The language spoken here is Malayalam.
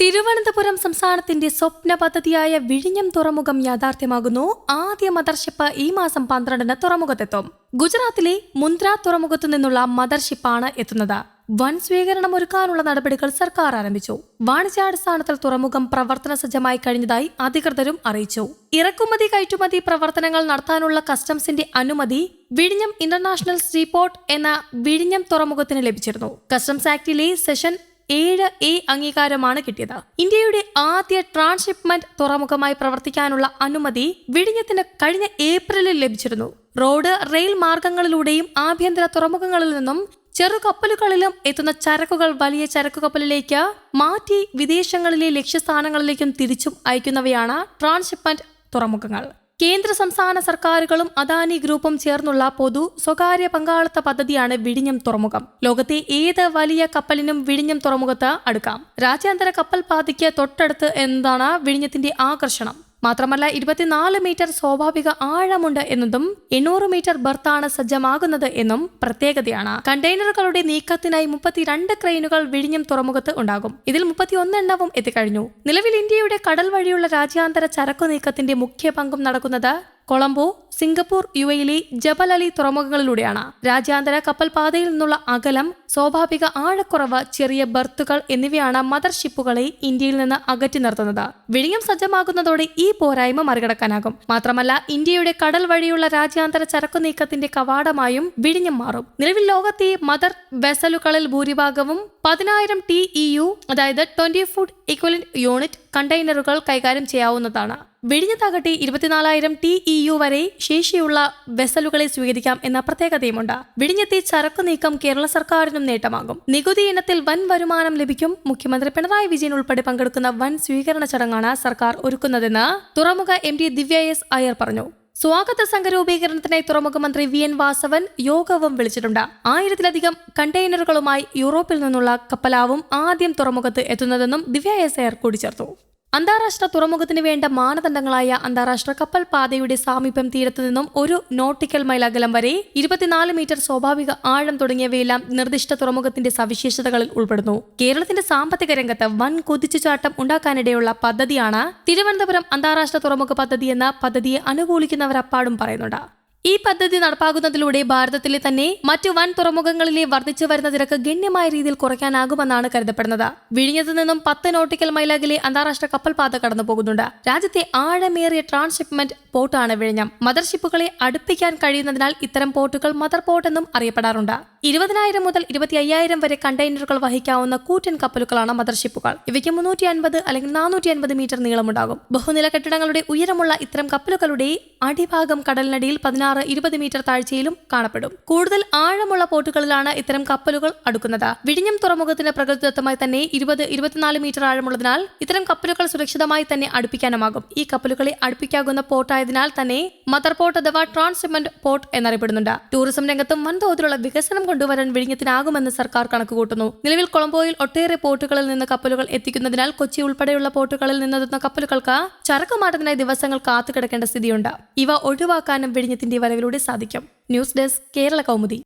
തിരുവനന്തപുരം സംസ്ഥാനത്തിന്റെ സ്വപ്ന പദ്ധതിയായ വിഴിഞ്ഞം തുറമുഖം യാഥാർത്ഥ്യമാകുന്നു. ആദ്യ മദർഷിപ്പ് ഈ മാസം പന്ത്രണ്ടിന് തുറമുഖത്തെത്തും. ഗുജറാത്തിലെ മുന്ദ്ര തുറമുഖത്തു നിന്നുള്ള മദർഷിപ്പാണ് എത്തുന്നത്. വൻ സ്വീകരണം ഒരുക്കാനുള്ള നടപടികൾ സർക്കാർ ആരംഭിച്ചു. വാണിജ്യാടിസ്ഥാനത്തിൽ തുറമുഖം പ്രവർത്തന സജ്ജമായി കഴിഞ്ഞതായി അധികൃതരും അറിയിച്ചു. ഇറക്കുമതി കയറ്റുമതി പ്രവർത്തനങ്ങൾ നടത്താനുള്ള കസ്റ്റംസിന്റെ അനുമതി വിഴിഞ്ഞം ഇന്റർനാഷണൽ സീപോർട്ട് എന്ന വിഴിഞ്ഞം തുറമുഖത്തിന് ലഭിച്ചിരുന്നു. കസ്റ്റംസ് ആക്ടിലെ സെഷൻ ഏഴ് എ അംഗീകാരമാണ് കിട്ടിയത്. ഇന്ത്യയുടെ ആദ്യ ട്രാൻസ്ഷിപ്മെന്റ് തുറമുഖമായി പ്രവർത്തിക്കാനുള്ള അനുമതി വിഴിഞ്ഞത്തിന് കഴിഞ്ഞ ഏപ്രിലിൽ ലഭിച്ചിരുന്നു. റോഡ് റെയിൽ മാർഗങ്ങളിലൂടെയും ആഭ്യന്തര തുറമുഖങ്ങളിൽ നിന്നും ചെറു കപ്പലുകളിലും എത്തുന്ന ചരക്കുകൾ വലിയ ചരക്കു കപ്പലിലേക്ക് മാറ്റി വിദേശങ്ങളിലെ ലക്ഷ്യസ്ഥാനങ്ങളിലേക്കും തിരിച്ചും അയക്കുന്നവയാണ് ട്രാൻസ്ഷിപ്മെന്റ് തുറമുഖങ്ങൾ. കേന്ദ്ര സംസ്ഥാന സർക്കാരുകളും അദാനി ഗ്രൂപ്പും ചേർന്നുള്ള പൊതു സ്വകാര്യ പങ്കാളിത്ത പദ്ധതിയാണ് വിഴിഞ്ഞം തുറമുഖം. ലോകത്തെ ഏത് വലിയ കപ്പലിനും വിഴിഞ്ഞം തുറമുഖത്ത് അടുക്കാം. രാജ്യാന്തര കപ്പൽ പാതയ്ക്ക് തൊട്ടടുത്ത് എന്നതാണ് വിഴിഞ്ഞത്തിന്റെ ആകർഷണം. മാത്രമല്ല ഇരുപത്തിനാല് മീറ്റർ സ്വാഭാവിക ആഴമുണ്ട് എന്നതും എണ്ണൂറ് മീറ്റർ ബർത്താണ് സജ്ജമാകുന്നത് എന്നും പ്രത്യേകതയാണ്. കണ്ടെയ്നറുകളുടെ നീക്കത്തിനായി മുപ്പത്തിരണ്ട് ക്രെയിനുകൾ വിഴിഞ്ഞം തുറമുഖത്ത് ഉണ്ടാകും. ഇതിൽ മുപ്പത്തിയൊന്നെണ്ണവും എത്തിക്കഴിഞ്ഞു. നിലവിൽ ഇന്ത്യയുടെ കടൽ വഴിയുള്ള രാജ്യാന്തര ചരക്കു നീക്കത്തിന്റെ മുഖ്യ പങ്കും നടക്കുന്നത് കൊളംബോ സിംഗപ്പൂർ യു എയിലെ ജബൽ അലി തുറമുഖങ്ങളിലൂടെയാണ്. രാജ്യാന്തര കപ്പൽപാതയിൽ നിന്നുള്ള അകലം സ്വാഭാവിക ആഴക്കുറവ് ചെറിയ ബർത്തുകൾ എന്നിവയാണ് മദർഷിപ്പുകളെ ഇന്ത്യയിൽ നിന്ന് അകറ്റി നിർത്തുന്നത്. വിഴിഞ്ഞം സജ്ജമാകുന്നതോടെ ഈ പോരായ്മ മറികടക്കാനാകും. മാത്രമല്ല ഇന്ത്യയുടെ കടൽ വഴിയുള്ള രാജ്യാന്തര ചരക്കു നീക്കത്തിന്റെ കവാടമായും വിഴിഞ്ഞം മാറും. നിലവിൽ ലോകത്തെ മദർ വെസലുകളിൽ ഭൂരിഭാഗവും പതിനായിരം ടി ഇ യു അതായത് ട്വന്റി ഫുഡ് ഇക്വലന്റ് യൂണിറ്റ് കണ്ടെയ്നറുകൾ കൈകാര്യം ചെയ്യാവുന്നതാണ്. വിഴിഞ്ഞത്താകട്ടെ ഇരുപത്തിനാലായിരം ടി ഇ യു വരെ ശേഷിയുള്ള വെസലുകളെ സ്വീകരിക്കാം എന്ന പ്രത്യേകതയുമുണ്ട്. വിഴിഞ്ഞത്തെ ചരക്കു നീക്കം കേരള സർക്കാരിനും നേട്ടമാകും. നികുതി ഇനത്തിൽ വൻ വരുമാനം ലഭിക്കും. മുഖ്യമന്ത്രി പിണറായി വിജയൻ ഉൾപ്പെടെ പങ്കെടുക്കുന്ന വൻ സ്വീകരണ ചടങ്ങാണ് സർക്കാർ ഒരുക്കുന്നതെന്ന് തുറമുഖ M D Divya S Iyer പറഞ്ഞു. സ്വാഗത സംഘ രൂപീകരണത്തിനായി തുറമുഖ മന്ത്രി വി എൻ വാസവൻ യോഗവും വിളിച്ചിട്ടുണ്ട്. ആയിരത്തിലധികം കണ്ടെയ്നറുകളുമായി യൂറോപ്പിൽ നിന്നുള്ള കപ്പലാവും ആദ്യം തുറമുഖത്ത് എത്തുന്നതെന്നും ദിവ്യ എസ് ആർ കൂട്ടിച്ചേർത്തു അന്താരാഷ്ട്ര തുറമുഖത്തിന് വേണ്ട മാനദണ്ഡങ്ങളായ അന്താരാഷ്ട്ര കപ്പൽ പാതയുടെ സാമീപ്യം തീരത്തു നിന്നും ഒരു നോട്ടിക്കൽ മൈൽ അകലം വരെ ഇരുപത്തിനാല് മീറ്റർ സ്വാഭാവിക ആഴം തുടങ്ങിയവയെല്ലാം നിർദ്ദിഷ്ട തുറമുഖത്തിന്റെ സവിശേഷതകളിൽ ഉൾപ്പെടുന്നു. കേരളത്തിന്റെ സാമ്പത്തിക രംഗത്ത് വൻ കുതിച്ചുചാട്ടം ഉണ്ടാക്കാനിടയുള്ള പദ്ധതിയാണ് തിരുവനന്തപുരം അന്താരാഷ്ട്ര തുറമുഖ പദ്ധതി എന്ന പദ്ധതിയെ അനുകൂലിക്കുന്നവർ അപ്പാടും പറയുന്നുണ്ട്. ഈ പദ്ധതി നടപ്പാക്കുന്നതിലൂടെ ഭാരതത്തിലെ തന്നെ മറ്റു വൻ തുറമുഖങ്ങളിലെ വർദ്ധിച്ചു വരുന്ന തിരക്ക് ഗണ്യമായ രീതിയിൽ കുറയ്ക്കാനാകുമെന്നാണ് കരുതപ്പെടുന്നത്. വിഴിഞ്ഞത്തു നിന്നും പത്ത് നോട്ടിക്കൽ മൈലാകിലെ അന്താരാഷ്ട്ര കപ്പൽപാത കടന്നു പോകുന്നുണ്ട് രാജ്യത്തെ ആഴമേറിയ ട്രാൻസ്ഷിപ്മെന്റ് പോർട്ടാണ് വിഴിഞ്ഞം. മദർഷിപ്പുകളെ അടുപ്പിക്കാൻ കഴിയുന്നതിനാൽ ഇത്തരം പോർട്ടുകൾ മദർ പോർട്ട് എന്നും അറിയപ്പെടാറുണ്ട്. ഇരുപതിനായിരം മുതൽ ഇരുപത്തി അയ്യായിരം വരെ കണ്ടെയ്നറുകൾ വഹിക്കാവുന്ന കൂറ്റൻ കപ്പലുകളാണ് മദർഷിപ്പുകൾ. ഇവയ്ക്ക് മുന്നൂറ്റി അൻപത് അല്ലെങ്കിൽ നാനൂറ്റി അൻപത് മീറ്റർ നീളമുണ്ടാകും. ബഹുനില കെട്ടിടങ്ങളുടെ ഉയരമുള്ള ഇത്തരം കപ്പലുകളുടെ അടിഭാഗം കടലിനടിയിൽ പതിനാറ് ഇരുപത് മീറ്റർ താഴ്ചയിലും കാണപ്പെടും. കൂടുതൽ ആഴമുള്ള പോർട്ടുകളിലാണ് ഇത്തരം കപ്പലുകൾ അടുക്കുന്നത്. വിഴിഞ്ഞം തുറമുഖത്തിന് പ്രകൃതിദത്തമായി തന്നെ ഇരുപത് ഇരുപത്തിനാല് മീറ്റർ ആഴമുള്ളതിനാൽ ഇത്തരം കപ്പലുകൾ സുരക്ഷിതമായി തന്നെ അടുപ്പിക്കാനുമാകും. ഈ കപ്പലുകളെ അടുപ്പിക്കാകുന്ന പോർട്ടായതിനാൽ തന്നെ മദർ പോർട്ട് അഥവാ ട്രാൻസ്മെന്റ് പോർട്ട് എന്നറിയപ്പെടുന്നുണ്ട്. ടൂറിസം രംഗത്തും വൻതോതിലുള്ള വികസനം കൊണ്ടുവരാൻ വിഴിഞ്ഞത്തിനാകുമെന്ന് സർക്കാർ കണക്കുകൂട്ടുന്നു നിലവിൽ കൊളംബോയിൽ ഒട്ടേറെ പോർട്ടുകളിൽ നിന്ന് കപ്പലുകൾ എത്തിക്കുന്നതിനാൽ കൊച്ചി ഉൾപ്പെടെയുള്ള പോർട്ടുകളിൽ നിന്നെത്തുന്ന കപ്പലുകൾക്ക് ചരക്കുമാറ്റത്തിനായി ദിവസങ്ങൾ കാത്തുകിടക്കേണ്ട സ്ഥിതിയുണ്ട്. ഇവ ഒഴിവാക്കാനും വിഴിഞ്ഞത്തിന്റെ വരവിലൂടെ സാധിക്കും. News desk Kerala Kaumudi.